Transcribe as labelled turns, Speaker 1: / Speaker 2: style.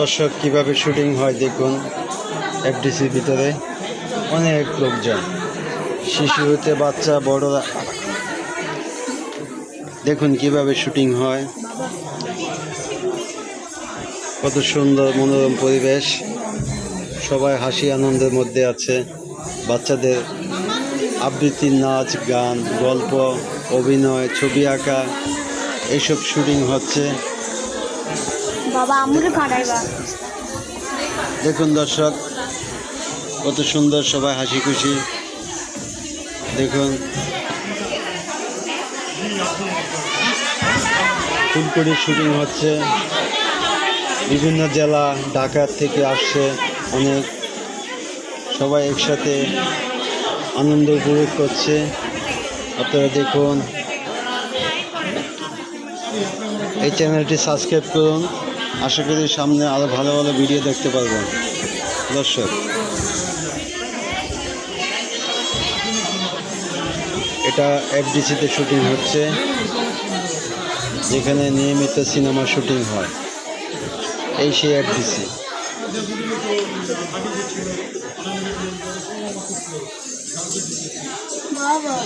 Speaker 1: দর্শক কীভাবে শুটিং হয় দেখুন এফডিসির ভিতরে অনেক লোকজন, শিশু হতে বাচ্চা, বড়রা। দেখুন কীভাবে শুটিং হয়। কত সুন্দর মনোরম পরিবেশ। সবাই হাসি আনন্দের মধ্যে আছে। বাচ্চাদের আবৃত্তির নাচ, গান, গল্প, অভিনয়, ছবি আঁকা এইসব শুটিং হচ্ছে। দেখুন দর্শক, কত সুন্দর সবাই হাসি খুশি দেখুন। ফুলকড়ির শুটিং হচ্ছে। বিভিন্ন জেলা ঢাকা থেকে আসছে অনেক। সবাই একসাথে আনন্দ উপভোগ করছে। আপনারা দেখুন। এই চ্যানেলটি সাবস্ক্রাইব করুন। আশা করি সামনে আরও ভালো ভালো ভিডিও দেখতে পারবেন। দর্শক। এটা এফডিসিতে শুটিং হচ্ছে, যেখানে নিয়মিত সিনেমা শুটিং হয়। এই সেই এফডিসি
Speaker 2: বাবা।